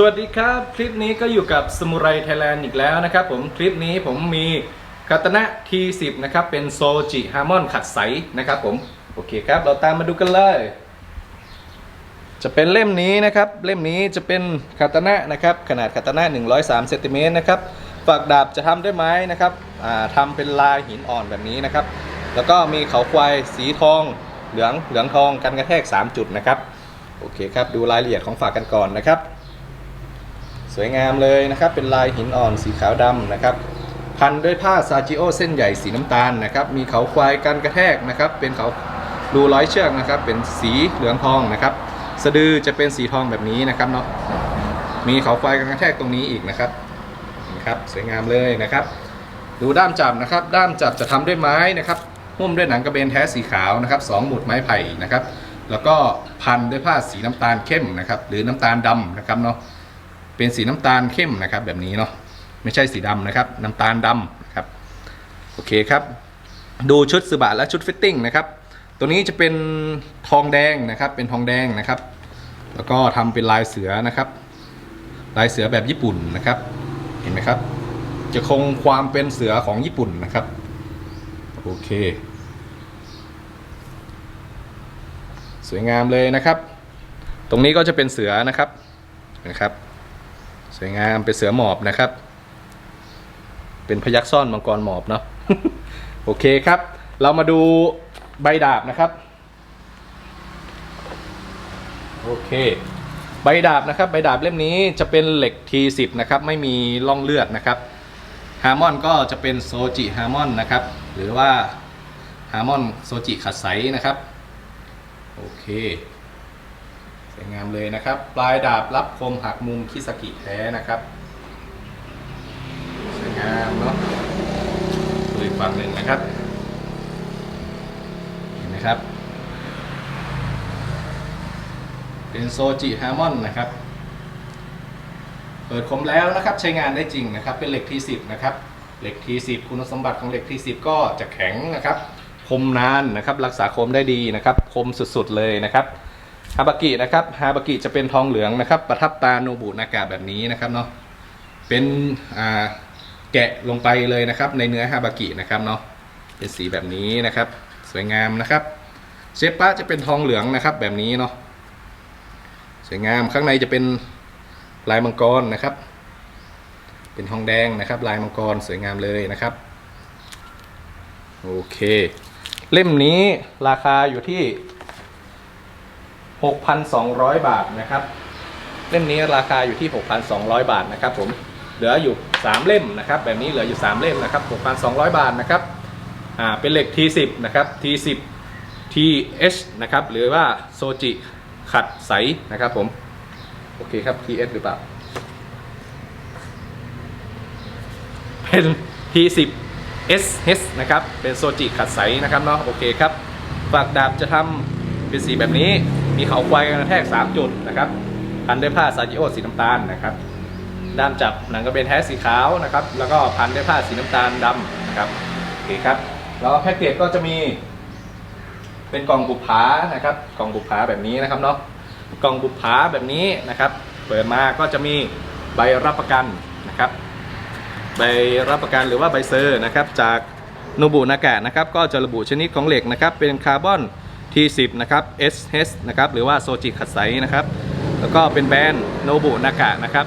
สวัสดีครับคลิปนี้ก็อยู่กับสมุไรไทยแลนด์อีกแล้วนะครับผมคลิปนี้ผมมีคาตนะ T10 นะครับเป็นโซจิฮาร์มอนขัดใสนะครับผมโอเคครับเราตามมาดูกันเลย จะเป็นเล่มนี้นะครับเล่มนี้จะเป็นคาตนะนะครับขนาดคาตนะ 103เซนติเมตรนะครับฝักดาบจะทำด้วยไม้นะครับอ่าทำเป็นลายหินอ่อนแบบนี้นะครับ แล้วก็มีเขาควายสีทองเหลืองเหลืองทองกันกระแทก 3 จุดนะครับโอเคครับดูรายละเอียดของฝากกันก่อนนะครับ สวยงามเลยนะครับ เป็นลายหินอ่อนสีขาวดำนะครับ พันด้วยผ้าซาจิโอเส้นใหญ่สีน้ำตาลนะครับ มีเขาควายกันกระแทกนะครับ เป็นเขาดูร้อยเชือกนะครับ เป็นสีเหลืองทองนะครับ สะดือจะเป็นสีทองแบบนี้นะครับเนาะ มีเขาควายกันกระแทกตรงนี้อีกนะครับนะครับสวยงามเลยนะครับ ดูด้ามจับนะครับ ด้ามจับจะทำด้วยไม้นะครับหุ้มด้วยหนังกระเบนแท้สีขาวนะครับสองหมุดไม้ไผ่นะครับ แล้วก็พันด้วยผ้าสีน้ำตาลเข้มนะครับ หรือน้ำตาลดำนะครับเนาะ เป็นสีน้ำตาลเข้มนะครับ แบบนี้เนาะไม่ใช่สีดำนะครับ น้ำตาลดำนะครับโอเคครับ ดูชุดสืบะและชุดฟิตติ้งนะครับ ตัวนี้จะเป็นทองแดงนะครับ เป็นทองแดงนะครับ แล้วก็ทำเป็นลายเสือนะครับ ลายเสือแบบญี่ปุ่นนะครับ เห็นไหมครับ จะคงความเป็นเสือของญี่ปุ่นนะครับโอเคสวยงามเลยนะครับ ตรงนี้ก็จะเป็นเสือนะครับนะครับ สวยงามเป็นเสือหมอบนะครับ เป็นพยักซ่อนมังกรหมอบเนาะโอเคครับ เรามาดูใบดาบนะครับโอเค ใบดาบนะครับใบดาบเล่มนี้จะเป็นเหล็ก T10 นะครับไม่มีร่องเลือดนะครับฮาร์มอนก็จะเป็นโซจิฮาร์มอนนะครับหรือว่าฮาร์มอนโซจิขัดใสนะครับโอเค วยงามเลยนะครับ ปลายดาบรับคมหักมุมคิสกิแท้นะครับสวยงามเนาะดูอีกฝั่งหนึ่งนะครับ เห็นไหมครับ เป็นโซจิฮาร์มอนนะครับเปิดคมแล้วนะครับใช้งานได้จริงนะครับ เป็นเหล็ก T10 นะครับเหล็ก T10 คุณสมบัติของเหล็ก T10 ก็จะแข็งนะครับ คมนานนะครับ รักษาคมได้ดีนะครับ คมสุดๆเลยนะครับ ฮาบากินะครับฮาบากิจะเป็นทองเหลืองนะครับ ประทับตาโนบุนากะแบบนี้นะครับเนาะเป็นอ่าแกะลงไปเลยนะครับในเนื้อฮาบากินะครับเนาะเป็นสีแบบนี้นะครับ สวยงามนะครับ เชฟปะจะเป็นทองเหลืองนะครับแบบนี้เนาะสวยงามข้างในจะเป็นลายมังกรนะครับ เป็นทองแดงนะครับ ลายมังกรสวยงามเลยนะครับโอเค เล่มนี้ราคาอยู่ที่ 6,200 บาทนะครับ เล่มนี้ราคาอยู่ที่ 6,200 บาทนะครับผมเหลืออยู่ 3 เล่มนะครับ แบบนี้เหลืออยู่ 3 เล่มนะครับ 6,200 บาทนะครับอ่าเป็นเหล็ก T10 นะครับ T10 TH นะครับหรือว่าโซจิขัดใสนะครับผม โอเคครับ TS หรือเปล่า เป็น T10 SH นะครับ เป็นโซจิขัดใสนะครับเนาะโอเคครับฝากดาบจะทำ เป็นสีแบบนี้มีเขาควายกันกระแทก 3 จุดนะครับพันด้วยผ้าซาจิโอสีน้ำตาลนะครับด้ามจับหนังกระเบนแท้สีขาวนะครับ แล้วก็พันด้วยผ้าสีน้ำตาลดำนะครับโอเคครับแล้วแพ็กเกจก็จะมี เป็นกล่องบุปผานะครับ กล่องบุปผาแบบนี้นะครับเนาะกล่องบุปผาแบบนี้นะครับ เปิดมาก็จะมีใบรับประกันนะครับใบรับประกันหรือว่าใบเซอร์นะครับจากโนบุนากะนะครับ ก็จะระบุชนิดของเหล็กนะครับ เป็นคาร์บอน T10 นะครับ SH นะครับหรือว่าโซจิขัดใสนะครับแล้วก็เป็นแบรนด์โนบุนากะนะครับ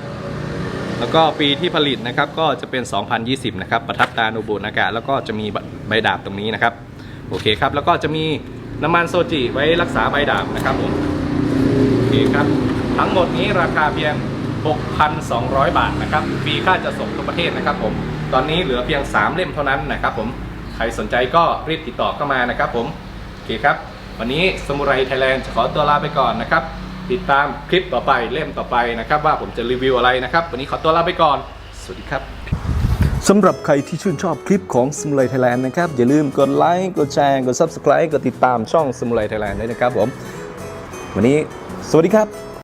แล้วก็ปีที่ผลิตนะครับก็จะเป็น 2020 นะครับประทับตาโนบุนากะแล้วก็จะมีใบดาบตรงนี้นะครับโอเคครับแล้วก็จะมีน้ำมันโซจิไว้รักษาใบดาบนะครับผมโอเคครับทั้งหมดนี้ราคาเพียง 6,200 บาทนะครับฟรีค่าจะส่งทั่วประเทศนะครับผมตอนนี้เหลือเพียง 3 เล่มเท่านั้นนะครับผมใครสนใจก็รีบติดต่อเข้ามานะครับผมโอเคครับ วันนี้สมุไรไทยแลนด์จะขอตัวลาไปก่อนนะครับ ติดตามคลิปต่อไปเล่มต่อไปนะครับ ว่าผมจะรีวิวอะไรนะครับ วันนี้ขอตัวลาไปก่อน สวัสดีครับสำหรับใครที่ชื่นชอบคลิปของสมุไรไทยแลนด์นะครับ อย่าลืมกดไลค์กดแชร์กด Subscribe กดติดตามช่องสมุไรไทยแลนด์ด้วยนะครับผม วันนี้สวัสดีครับ